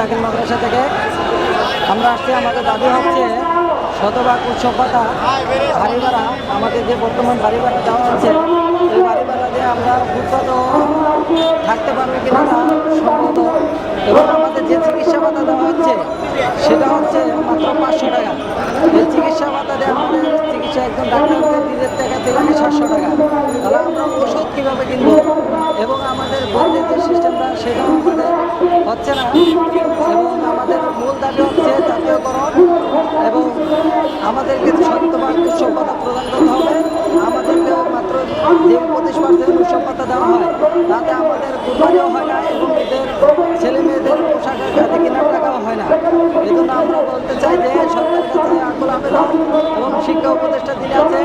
দাখিল মাদ্রাসা থেকে। আমরা আসছি আমাদের দাবি হচ্ছে শতভাগ উৎসব ভাতা বাড়ি ভাড়া আমাদের যে বর্তমান বাড়ি ভাড়া দেওয়া হচ্ছে, এই বাড়ি ভাড়া দিয়ে আমরা উৎপাদ থাকতে পারবে কিনা তা সম্ভবত এবং আমাদের যে চিকিৎসা ভাতা দেওয়া হচ্ছে, সেটা হচ্ছে মাত্র পাঁচশো টাকা। এই চিকিৎসা ভাতা দিয়ে আমাদের চিকিৎসা একজন ডাক্তারদের নিজের টাকা লাগে সাতশো টাকা। তাহলে আমরা ওষুধ কীভাবে কিনবো? হচ্ছে না। এবং আমাদের মূল দাবি হচ্ছে জাতীয়করণ এবং আমাদেরকে সত্যবাদ উৎসব প্রদান করতে হবে। আমাদেরকে মাত্র যে পঁচিশ পার্সেন্ট উৎসব দেওয়া হয়। তাতে আমাদের কুরবানিও হয় না এবং এদের ছেলে মেয়েদের পোশাকের কাছে কেনার টাকাও হয় না। এই জন্য আমরা বলতে চাই যে সরকারের কাছে আকুল আবেদন এবং শিক্ষা উপদেষ্টা যিনি আছে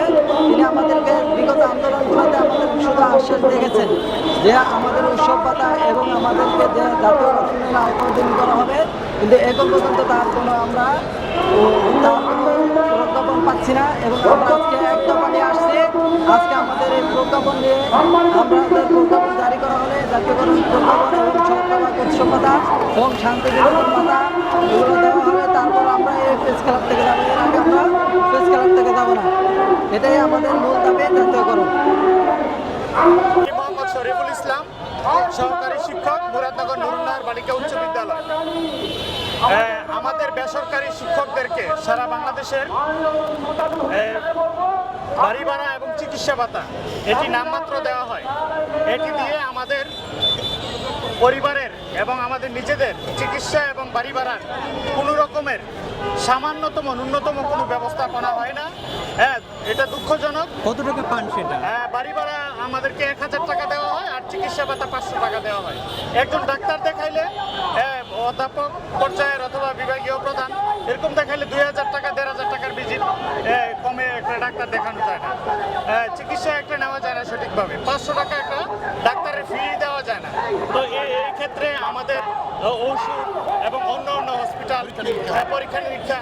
তিনি আমাদেরকে বিগত আন্দোলন আন্দোলনগুলোতে আমাদের শুধু আশ্বাস দেখেছেন যে আমাদের উৎসব ভাতা এবং আমাদেরকে জাতীয় রক্ষণের আওতাধীন করা হবে, কিন্তু এখন পর্যন্ত তার কোনো আমরা প্রজ্ঞাপন পাচ্ছি না এবং আমরা আজকে এক দফা আসছি। আজকে আমাদের এই প্রজ্ঞাপন নিয়ে আমাদের প্রজ্ঞাপন জারি করা হলে জাতীয়করণ প্রজ্ঞাপন এবং উৎসব ভাতা এবং শান্তি বিনোদন ভাতা এগুলো দেওয়া হবে। তারপর আমরা এই প্রেস ক্লাব থেকে যাব। এর আগে আমরা প্রেস ক্লাব থেকে যাব না। এটাই আমাদের মূল দাবি জাতীয়করণ। শরীফুল ইসলাম, সহকারী শিক্ষক, মুরাদনগর নুরুন্নাহার বালিকা উচ্চ বিদ্যালয়। আমাদের বেসরকারি শিক্ষকদেরকে সারা বাংলাদেশের বাড়ি ভাড়া এবং চিকিৎসা ভাতা, এটি নামমাত্র দেওয়া হয়। এটি দিয়ে আমাদের পরিবারের এবং আমাদের নিজেদের চিকিৎসা এবং বাড়ি ভাড়ার কোনো রকমের সামান্যতম, ন্যূনতম কোনো ব্যবস্থাপনা হয় না। হ্যাঁ এটা দুঃখজনক। কত টাকা পান সেটা? হ্যাঁ, বাড়ি ভাড়া আমাদেরকে এক হাজার টাকা দেওয়া হয় আর চিকিৎসা ভাতা পাঁচশো টাকা দেওয়া হয়। একজন ডাক্তার দেখাইলে হ্যাঁ, অধ্যাপক পর্যায়ের অথবা বিভাগীয় প্রধান এরকম দেখাইলে দুই হাজার টাকা দেড় হাজার টাকার ভিজিট একটা ডাক্তার দেখানো যায় না। হ্যাঁ, চিকিৎসা একটা নেওয়া যায় না সঠিকভাবে। পাঁচশো টাকা একটা ডাক্তারের ফি দেওয়া যায় না। তো এই ক্ষেত্রে আমাদের ওষুধ এবং অন্য অন্য হসপিটাল পরীক্ষা নিরীক্ষা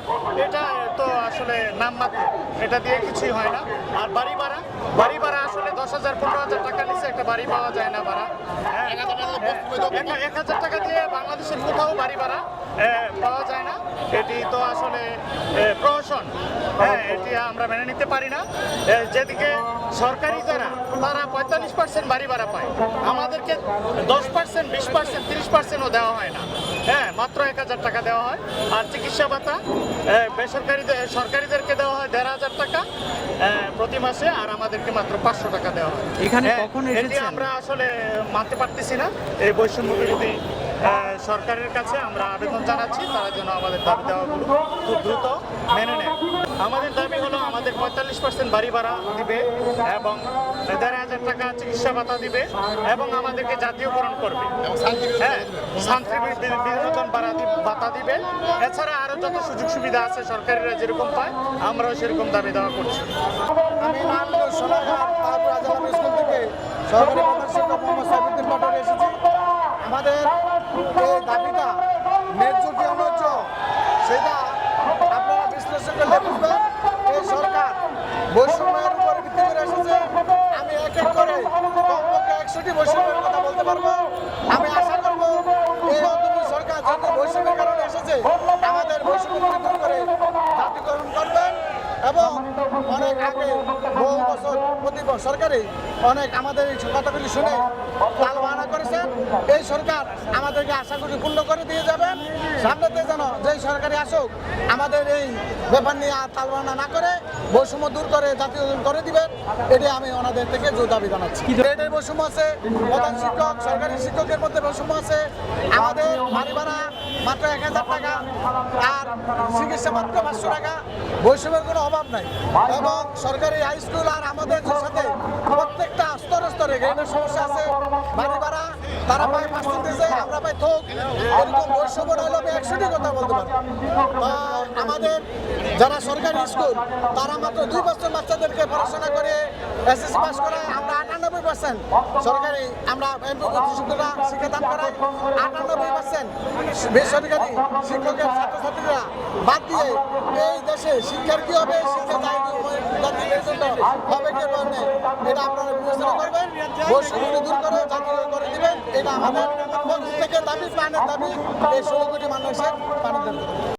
এটা তো আসলে নামমাত্র। এটা দিয়ে কিছুই হয় না। আর বাড়ি ভাড়া বাড়ি ভাড়া আসলে দশ হাজার পনেরো হাজার টাকা নিচে একটা বাড়ি পাওয়া যায় না ভাড়া। হ্যাঁ, এক- হাজার টাকা দিয়ে বাংলাদেশের কোথাও বাড়ি ভাড়া পাওয়া যায় না। এটি তো আসলে প্রহসন হ্যাঁ এটি আমরা মেনে নিতে পারি না। যেদিকে সরকারি যারা তারা পঁয়তাল্লিশ পার্সেন্ট বাড়ি ভাড়া পায় আমাদেরকে দশ পার্সেন্ট বিশ পার্সেন্ট তিরিশ পার্সেন্টও দেওয়া হয় না। হ্যাঁ মাত্র এক হাজার টাকা দেওয়া হয়। আর চিকিৎসা ভাতা বেসরকারিদের সরকারিদেরকে দেওয়া হয় দেড় হাজার টাকা প্রতি মাসে আর আমাদেরকে মাত্র পাঁচশো টাকা দেওয়া হয়। এখানে হ্যাঁ, আমরা আসলে মানতে পারতেছি না। এই বৈষম্য বিরোধী আহ, সরকারের কাছে আমরা আবেদন জানাচ্ছি, তারা যেন আমাদের দাবি দেওয়াগুলো খুব দ্রুত মেনে নেয়। আমাদের দাবি হলো আমাদের পঁয়তাল্লিশ পার্সেন্ট বাড়ি ভাড়া দিবে এবং দেড় হাজার টাকা চিকিৎসা ভাতা দিবে এবং আমাদেরকে জাতীয়করণ করবে। হ্যাঁ শান্তি বি- বি- বিনোদন ভাতা দিবে। এছাড়া আরও যত সুযোগ সুবিধা আছে সরকারিরা যেরকম পায়, আমরাও সেরকম দাবি দেওয়া করছি। আমি সোনারঘাট তারপর স্কুল থেকে। সরকারি শিক্ষক মোহাম্মদ এই দাবিটা ন্যায্য কি অন্যায্য, সেটা আপনারা এই সরকার বৈষম্যের উপর ভিত্তি আমি এক এক করে কমপক্ষে একশোটি বৈষম্যের কথা বলতে পারব। আমি আশা করব সরকার যেহেতু বৈষম্যের কারণে এসেছে, আমাদের বৈষম্য দূর করে জাতিকরণ করবেন এবং অনেক আগে বহু বছর সরকারি অনেক আমাদের এই কথাগুলি শুনে করেছেন এই সরকার আমাদেরকে আশা করি পূর্ণ করে দিয়ে যাবেন সামনেতে যেন যেই সরকারি আসুক আমাদের এই ব্যাপার নিয়ে আর তাল না করে বৈষম্য দূর করে জাতীয় করে দিবেন এটি আমি ওনাদের থেকে জোর দাবি জানাচ্ছি। গ্রেডের বৈষম্য আছে প্রধান শিক্ষক সরকারি শিক্ষকের মধ্যে বৈষম্য আছে। আমাদের বাড়ি ভাড়া মাত্র এক হাজার টাকা আর চিকিৎসা মাত্র পাঁচশো টাকা। বৈষম্যের কোনো অভাব নাই। এবং সরকারি হাই স্কুল আর আমাদের সাথে প্রত্যেকটা স্তরে স্তরে গ্রেডের সমস্যা আছে। বাড়ি ভাড়া তারা পায় পার্সেন্টেজে আমরা পাই থোক। এরকম বৈষম্য হলে আমি একশোটি কথা বলতে পারব। আমাদের যারা সরকারি স্কুল, তারা মাত্র দুই বছর বাচ্চাদেরকে পড়াশোনা করে এসএসসি পাস করায়, আমরা আটানব্বই পার্সেন্ট সরকারি, আমরা শিক্ষকরা শিক্ষাদান করাই আটানব্বই পার্সেন্ট বেসরকারি শিক্ষকের ছাত্রছাত্রীরা বাদ দিয়ে এই দেশে শিক্ষার কি হবে, শিক্ষা মেরুদণ্ড হবে কি হবে এটা আপনারা বিবেচনা করবেন। বৈষম্য দূর করে জাতীয় এটা আমাদের থেকে দাবি প্রাণের দাবি। এই ষোলো কোটি মানুষের পানির দাবি